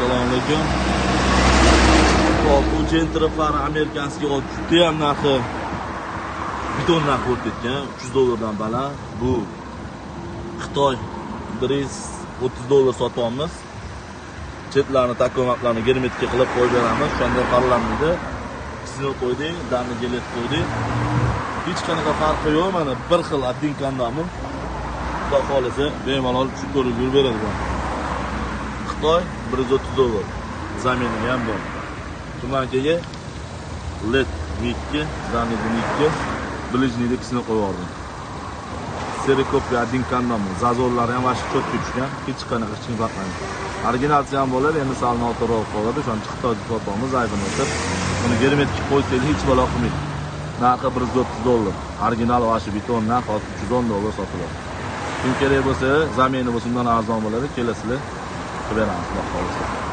assalomu alaykum. Hop bu jentrafar amerikanskiy olib juda ham narxi biton narxi bo'lib ketgan 300 dollardan baland bu xitoy 130 dollar sotyapmiz chetlarini takomatlarni germetika qilib qo'yib beramiz. O'shanda parlamaydi sinov qo'ydik damni gelet qo'ydik hech qanaqa farqi yo'q mana bir xil один xudo xohlasa bemalol tushib ko'rib yuraveradi bu xitoy 130 dollar. Zamini ham bor. Tumankaga led mikki zamini mikki ближнийda ikkisini qo'yib yubordim serikopga один kandami zazorlari ham vashib cho'tga tushgan. Hech qanaqa hech kim originalsi ham bo'ladi endi sal noto'g'ri qoladi. O'shaning deb sotamiz aybini o'tib. Buni germetik qo'ysanglar hech balo qilmaydi narxi 130 dollar. Original vashi beton narx hozir 310 dollar sotiladi. Kim kerak bo'lsa zameni bo'lsa undan arzon bo'ladi kelasizlar. Qilib beramiz xudo xohlasa